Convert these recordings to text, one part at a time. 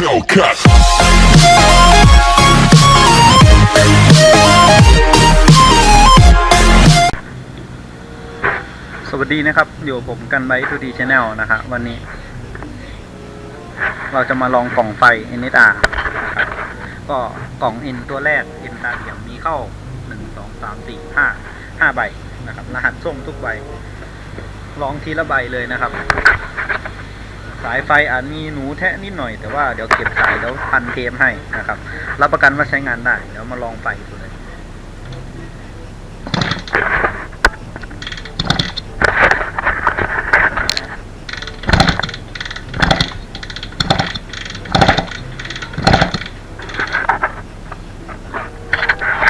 Hellcat. สวัสดีนะครับ อยู่ผมกันไบทูดีชแนลนะฮะวันนี้ เราจะมาลองกล่องไฟ NSR นะครับก็กล่อง N ตัวแรก N ตาเหลี่ยมมีเข้า 1 2 3 4 5 5 ใบนะครับ รหัสส้มทุกใบ ลองทีละใบเลยนะครับ สายไฟอาจมีหนูแทะนิดหน่อยแต่ว่าเดี๋ยวเก็บสายแล้วพันเทมให้นะครับ รับประกันว่าใช้งานได้ เดี๋ยวมาลองไฟดูเลย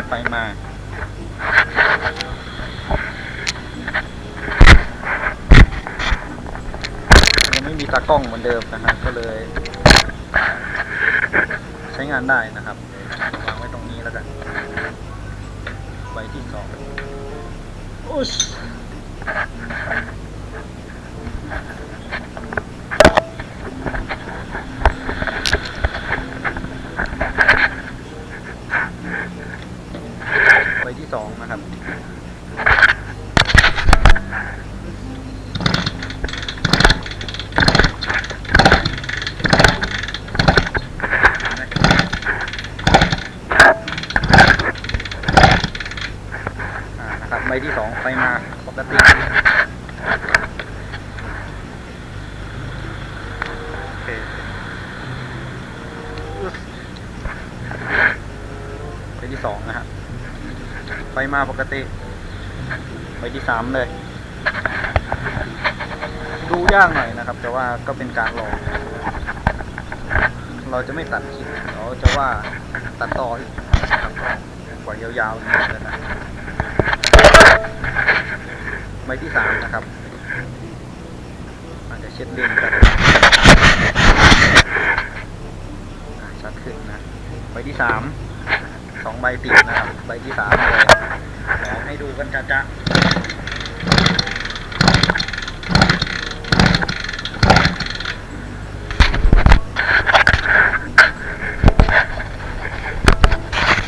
ไปมา ยังไม่มี ตากล้องเหมือนเดิมนะฮะก็เลย ใช้งานได้นะครับวางไว้ตรงนี้แล้วกันใบที่สองอุชใบที่สองนะครับ อ่านะครับ ใบที่สองไปมาปกติใบที่สองนะฮะไปมาปกติ ใบที่สามเลย ดูยากหน่อยนะครับ แต่ว่าก็เป็นการลองเราจะไม่ตัดคลิปเราจะว่าตัดต่ออีกครับกว่ายาวๆนี่นะ ใบที่สามนะครับอาจจะเช็ดเลนกันชัดขึ้นนะใบที่สามสองใบติดนะครับใบที่สามเลยลองให้ดูกันจ้าจ้า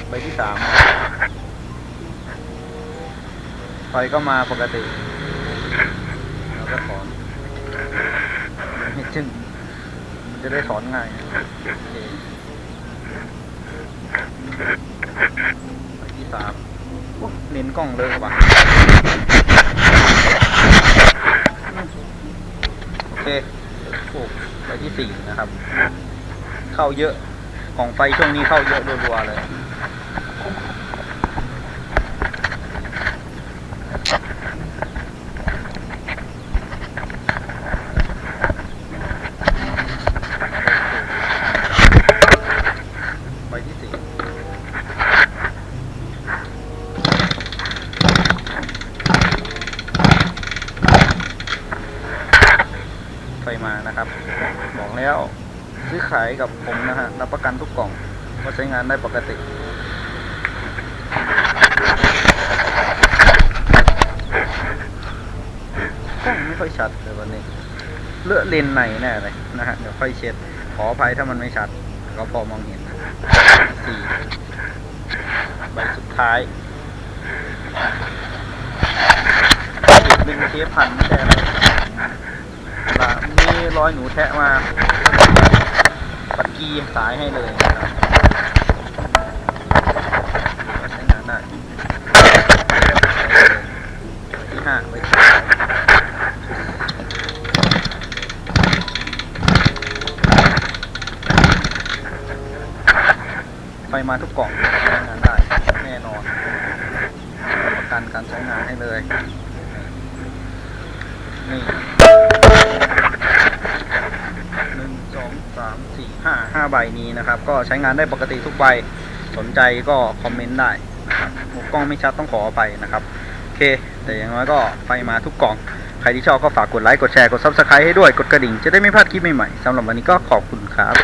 ใบที่สามไฟก็มาปกติเราก็ถอนให้จึงมัน จะได้สอนง่ายไปที่สามเน้นกล้องเลยว่ะโอเคโอ้ไปที่สี่นะครับ เข้าเยอะ ของไฟช่วงนี้เข้าเยอะรัวๆเลย ใบที่สี่ไฟ มานะครับ บอกแล้วซื้อขายกับผมนะฮะรับประกันทุกกล่องว่าใช้งานได้ปกติกล้องไม่ค่อยชัดเลยวันนี้ เลือะเลนในแน่เลยนะฮะเดี๋ยวค่อยเช็ด ขออภัยถ้ามันไม่ชัด ก็พอมองเห็นสี่ใบสุดท้ายหนึ่งเทปพันไม่ได้อะไรละ มีรอยหนูแทะมาปัดกีสายให้เลยใช้งานได้ที่ห้าใบที่หกไฟมาทุกกล่องใช้งานได้แน่นอนประกันการใช้งานให้เลยนี่ ใบนี้นะครับ ก็ใช้งานได้ปกติทุกใบ สนใจก็คอมเมนต์ได้นะครับกล้องไม่ชัดต้องขอไปนะครับโอเค แต่อย่างน้อยก็ไฟมาทุกกล่อง ใครที่ชอบก็ฝากกดไลค์ กดแชร์ กดซับสไครต์ให้ด้วย กดกระดิ่งจะได้ไม่พลาดคลิปใหม่ๆสำหรับวันนี้ก็ขอบคุณครับ